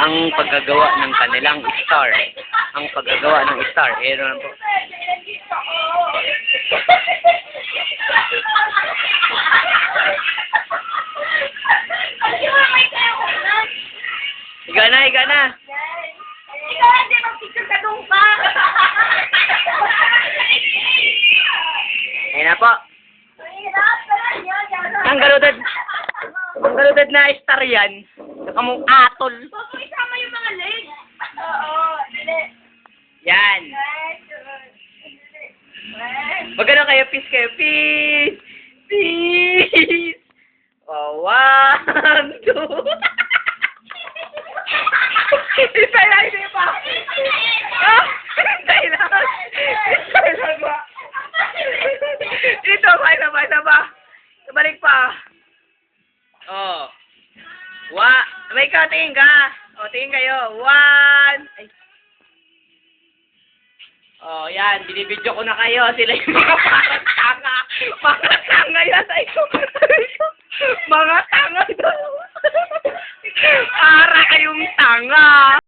ang paggagawa ng kanilang star. Ang paggagawa ng star. Eh, ano po. Higa na, higa na. Mag-picture ka doon pa. Ayun na po. Ang galudad. Ang galudad na star yan. Saka mong atol. Huwag mo isama yung mga legs. Oo, dali. Yan. Magkano kayo? Peace kayo. Peace! Peace! Oh, one, two. Isa lang, isa pa. Ah, isa lang. Isa lang ba? Dito, pa, isa pa, isa pa. Balik pa. Oh. Wa, may ka, tingin ka. Oh, tingin kayo. One. Ay. Oh, yan. Binibidyo ko na kayo. Sila yung mga parang tanga. Mga tanga yan. Ay. Mga tanga. Para kayong tanga.